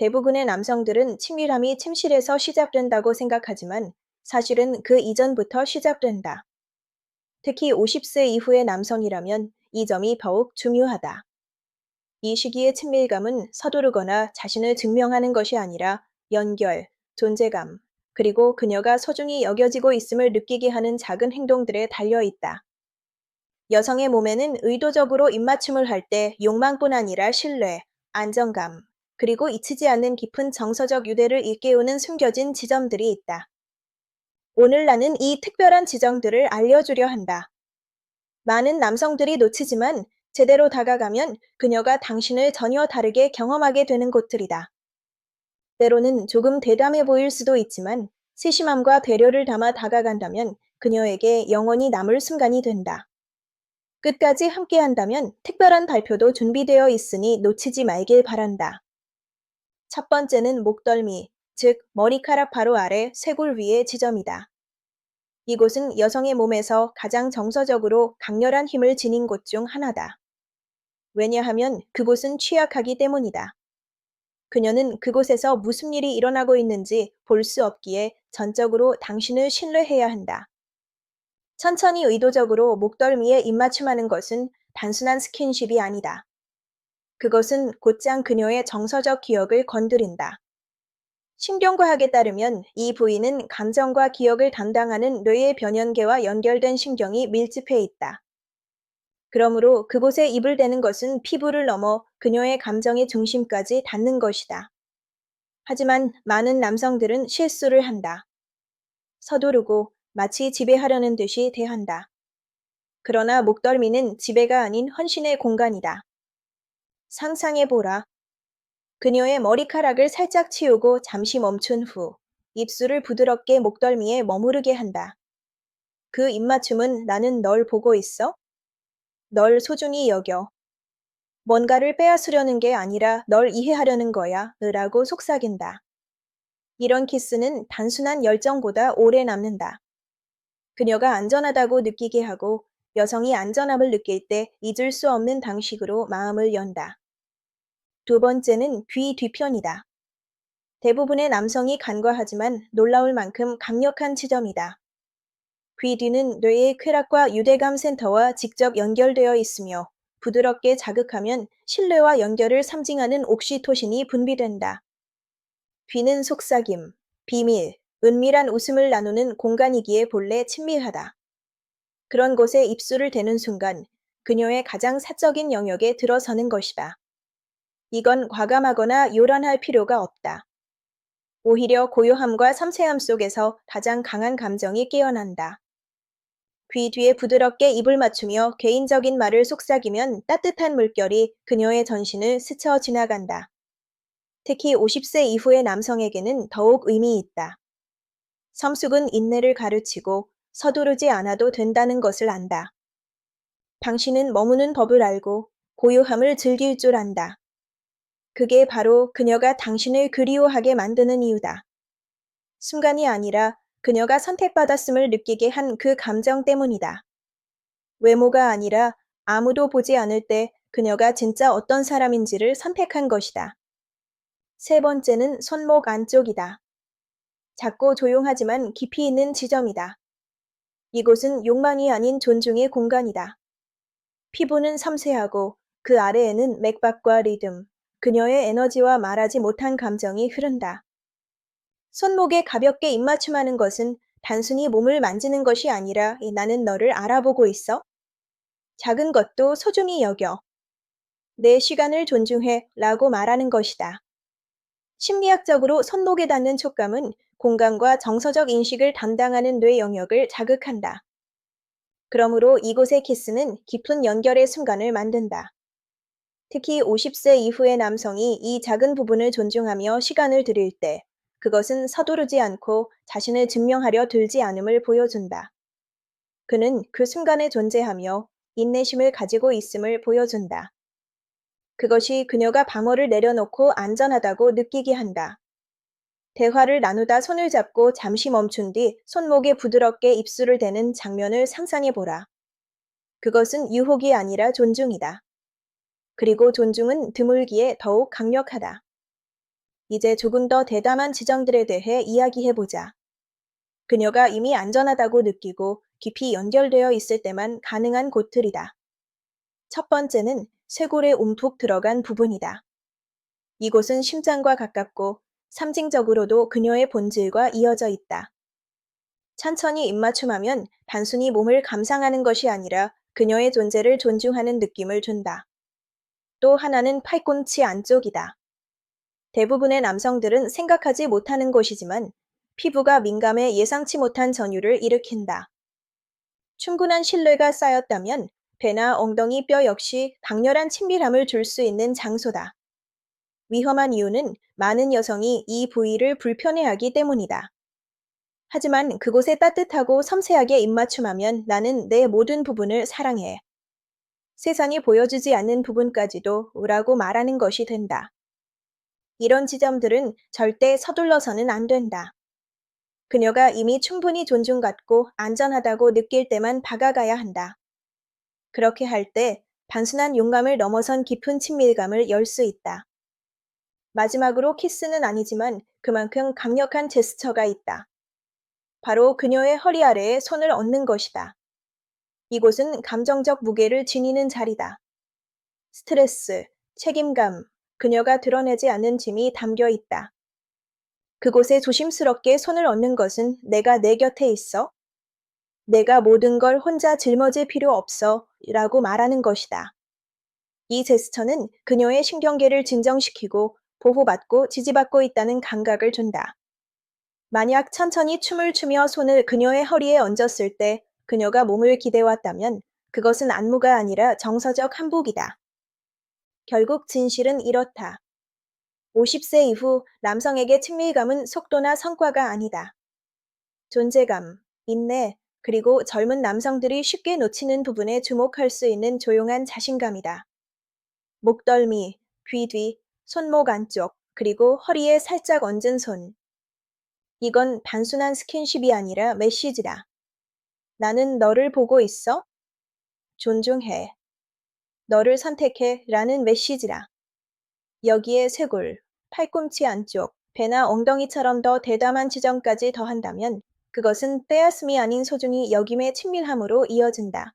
대부분의 남성들은 친밀함이 침실에서 시작된다고 생각하지만 사실은 그 이전부터 시작된다. 특히 50세 이후의 남성이라면 이 점이 더욱 중요하다. 이 시기의 친밀감은 서두르거나 자신을 증명하는 것이 아니라 연결, 존재감, 그리고 그녀가 소중히 여겨지고 있음을 느끼게 하는 작은 행동들에 달려 있다. 여성의 몸에는 의도적으로 입맞춤을 할 때 욕망뿐 아니라 신뢰, 안정감, 그리고 잊히지 않는 깊은 정서적 유대를 일깨우는 숨겨진 지점들이 있다. 오늘 나는 이 특별한 지점들을 알려주려 한다. 많은 남성들이 놓치지만 제대로 다가가면 그녀가 당신을 전혀 다르게 경험하게 되는 곳들이다. 때로는 조금 대담해 보일 수도 있지만 세심함과 배려를 담아 다가간다면 그녀에게 영원히 남을 순간이 된다. 끝까지 함께 한다면 특별한 발표도 준비되어 있으니 놓치지 말길 바란다. 첫 번째는 목덜미, 즉 머리카락 바로 아래 쇄골 위의 지점이다. 이곳은 여성의 몸에서 가장 정서적으로 강렬한 힘을 지닌 곳 중 하나다. 왜냐하면 그곳은 취약하기 때문이다. 그녀는 그곳에서 무슨 일이 일어나고 있는지 볼 수 없기에 전적으로 당신을 신뢰해야 한다. 천천히 의도적으로 목덜미에 입맞춤하는 것은 단순한 스킨십이 아니다. 그것은 곧장 그녀의 정서적 기억을 건드린다. 신경과학에 따르면 이 부위는 감정과 기억을 담당하는 뇌의 변연계와 연결된 신경이 밀집해 있다. 그러므로 그곳에 입을 대는 것은 피부를 넘어 그녀의 감정의 중심까지 닿는 것이다. 하지만 많은 남성들은 실수를 한다. 서두르고 마치 지배하려는 듯이 대한다. 그러나 목덜미는 지배가 아닌 헌신의 공간이다. 상상해보라. 그녀의 머리카락을 살짝 치우고 잠시 멈춘 후 입술을 부드럽게 목덜미에 머무르게 한다. 그 입맞춤은 나는 널 보고 있어? 널 소중히 여겨. 뭔가를 빼앗으려는 게 아니라 널 이해하려는 거야. 라고 속삭인다. 이런 키스는 단순한 열정보다 오래 남는다. 그녀가 안전하다고 느끼게 하고 여성이 안전함을 느낄 때 잊을 수 없는 방식으로 마음을 연다. 두 번째는 귀 뒤편이다. 대부분의 남성이 간과하지만 놀라울 만큼 강력한 지점이다. 귀 뒤는 뇌의 쾌락과 유대감 센터와 직접 연결되어 있으며 부드럽게 자극하면 신뢰와 연결을 상징하는 옥시토신이 분비된다. 귀는 속삭임, 비밀, 은밀한 웃음을 나누는 공간이기에 본래 친밀하다. 그런 곳에 입술을 대는 순간 그녀의 가장 사적인 영역에 들어서는 것이다. 이건 과감하거나 요란할 필요가 없다. 오히려 고요함과 섬세함 속에서 가장 강한 감정이 깨어난다. 귀 뒤에 부드럽게 입을 맞추며 개인적인 말을 속삭이면 따뜻한 물결이 그녀의 전신을 스쳐 지나간다. 특히 50세 이후의 남성에게는 더욱 의미 있다. 성숙은 인내를 가르치고 서두르지 않아도 된다는 것을 안다. 당신은 머무는 법을 알고 고요함을 즐길 줄 안다. 그게 바로 그녀가 당신을 그리워하게 만드는 이유다. 순간이 아니라 그녀가 선택받았음을 느끼게 한 그 감정 때문이다. 외모가 아니라 아무도 보지 않을 때 그녀가 진짜 어떤 사람인지를 선택한 것이다. 세 번째는 손목 안쪽이다. 작고 조용하지만 깊이 있는 지점이다. 이곳은 욕망이 아닌 존중의 공간이다. 피부는 섬세하고 그 아래에는 맥박과 리듬, 그녀의 에너지와 말하지 못한 감정이 흐른다. 손목에 가볍게 입맞춤하는 것은 단순히 몸을 만지는 것이 아니라 나는 너를 알아보고 있어. 작은 것도 소중히 여겨. 내 시간을 존중해 라고 말하는 것이다. 심리학적으로 손목에 닿는 촉감은 공간과 정서적 인식을 담당하는 뇌 영역을 자극한다. 그러므로 이곳의 키스는 깊은 연결의 순간을 만든다. 특히 50세 이후의 남성이 이 작은 부분을 존중하며 시간을 들일 때 그것은 서두르지 않고 자신을 증명하려 들지 않음을 보여준다. 그는 그 순간에 존재하며 인내심을 가지고 있음을 보여준다. 그것이 그녀가 방어를 내려놓고 안전하다고 느끼게 한다. 대화를 나누다 손을 잡고 잠시 멈춘 뒤 손목에 부드럽게 입술을 대는 장면을 상상해 보라. 그것은 유혹이 아니라 존중이다. 그리고 존중은 드물기에 더욱 강력하다. 이제 조금 더 대담한 지점들에 대해 이야기해보자. 그녀가 이미 안전하다고 느끼고 깊이 연결되어 있을 때만 가능한 곳들이다. 첫 번째는 쇄골에 움푹 들어간 부분이다. 이곳은 심장과 가깝고 상징적으로도 그녀의 본질과 이어져 있다. 천천히 입맞춤하면 단순히 몸을 감상하는 것이 아니라 그녀의 존재를 존중하는 느낌을 준다. 또 하나는 팔꿈치 안쪽이다. 대부분의 남성들은 생각하지 못하는 곳이지만 피부가 민감해 예상치 못한 전율을 일으킨다. 충분한 신뢰가 쌓였다면 배나 엉덩이 뼈 역시 강렬한 친밀함을 줄 수 있는 장소다. 위험한 이유는 많은 여성이 이 부위를 불편해하기 때문이다. 하지만 그곳에 따뜻하고 섬세하게 입맞춤하면 나는 내 모든 부분을 사랑해. 세상이 보여주지 않는 부분까지도 라고 말하는 것이 된다. 이런 지점들은 절대 서둘러서는 안 된다. 그녀가 이미 충분히 존중받고 안전하다고 느낄 때만 다가가야 한다. 그렇게 할 때 단순한 용감을 넘어선 깊은 친밀감을 열 수 있다. 마지막으로 키스는 아니지만 그만큼 강력한 제스처가 있다. 바로 그녀의 허리 아래에 손을 얹는 것이다. 이곳은 감정적 무게를 지니는 자리다. 스트레스, 책임감, 그녀가 드러내지 않는 짐이 담겨 있다. 그곳에 조심스럽게 손을 얹는 것은 내가 내 곁에 있어. 내가 모든 걸 혼자 짊어질 필요 없어. 라고 말하는 것이다. 이 제스처는 그녀의 신경계를 진정시키고 보호받고 지지받고 있다는 감각을 준다. 만약 천천히 춤을 추며 손을 그녀의 허리에 얹었을 때 그녀가 몸을 기대왔다면 그것은 안무가 아니라 정서적 한복이다. 결국 진실은 이렇다. 50세 이후 남성에게 친밀감은 속도나 성과가 아니다. 존재감, 인내, 그리고 젊은 남성들이 쉽게 놓치는 부분에 주목할 수 있는 조용한 자신감이다. 목덜미, 귀 뒤, 손목 안쪽, 그리고 허리에 살짝 얹은 손. 이건 단순한 스킨십이 아니라 메시지다. 나는 너를 보고 있어? 존중해. 너를 선택해 라는 메시지라. 여기에 쇄골, 팔꿈치 안쪽, 배나 엉덩이처럼 더 대담한 지점까지 더한다면 그것은 빼앗음이 아닌 소중히 여김의 친밀함으로 이어진다.